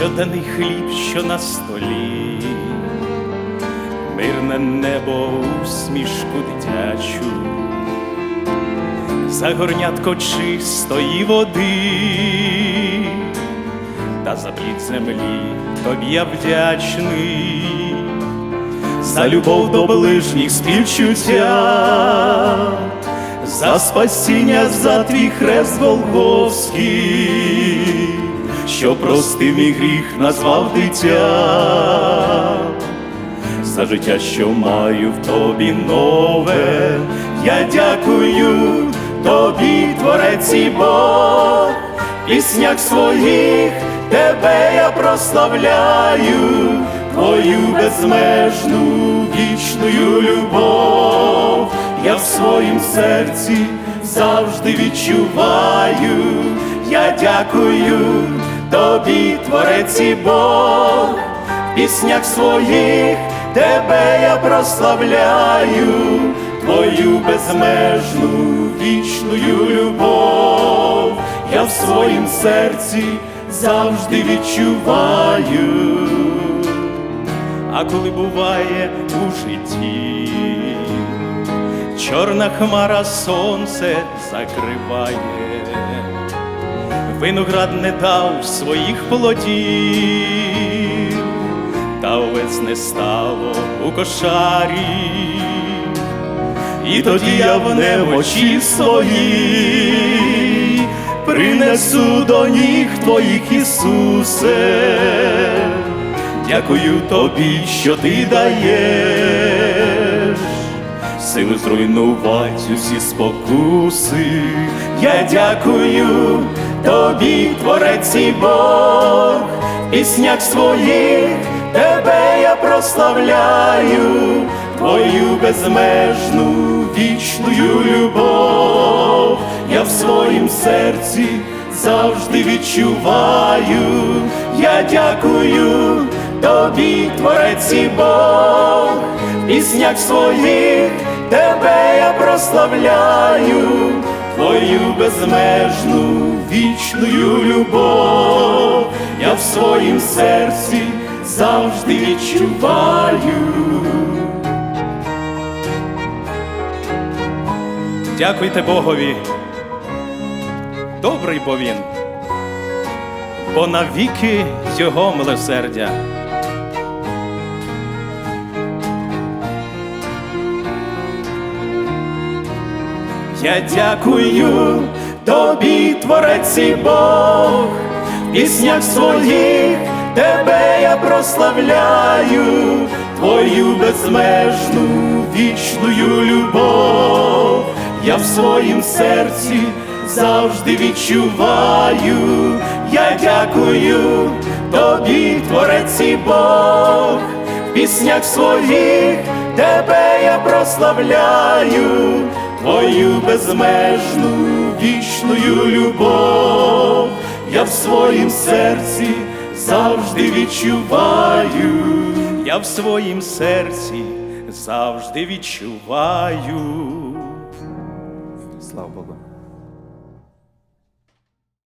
щоденний хліб, що на столі, мирне небо усмішку дитячу, за горнятко чистої води, та за плід землі тобі я вдячний, за любов до ближніх співчуття, за спасіння за твій хрест Голгофський, що простив мій гріх назвав дитя, за життя, що маю в тобі нове, я дякую тобі, творець і Бог, піснях своїх тебе я прославляю, твою безмежну вічною любов, я в своїм серці завжди відчуваю, я дякую тобі, творець і Бог, в піснях своїх тебе я прославляю, твою безмежну вічною любов, я в своїм серці завжди відчуваю. А коли буває у житті, чорна хмара сонце закриває, виноград не дав своїх плодів, та овець не стало у кошарі, і тоді я в немочі свої принесу до ніг твоїх Ісусе. Дякую тобі, що ти даєш силу зруйнувати усі спокуси. Я дякую тобі, творець і Бог, в піснях своїх тебе я прославляю, твою безмежну вічною любов, я в своїм серці завжди відчуваю, я дякую тобі, творець і Бог, в піснях своїх тебе я прославляю, твою безмежну вічною любов, я в своїм серці завжди відчуваю. Дякуйте Богові, добрий бо він, бо навіки його милосердя. Я дякую тобі, творець і Бог, в піснях своїх тебе я прославляю, твою безмежну вічною любов, я в своїм серці завжди відчуваю, я дякую тобі, творець і Бог, в піснях своїх тебе я прославляю, твою безмежну вічну любов, я в своїм серці завжди відчуваю, я в своїм серці завжди відчуваю. Слава Богу.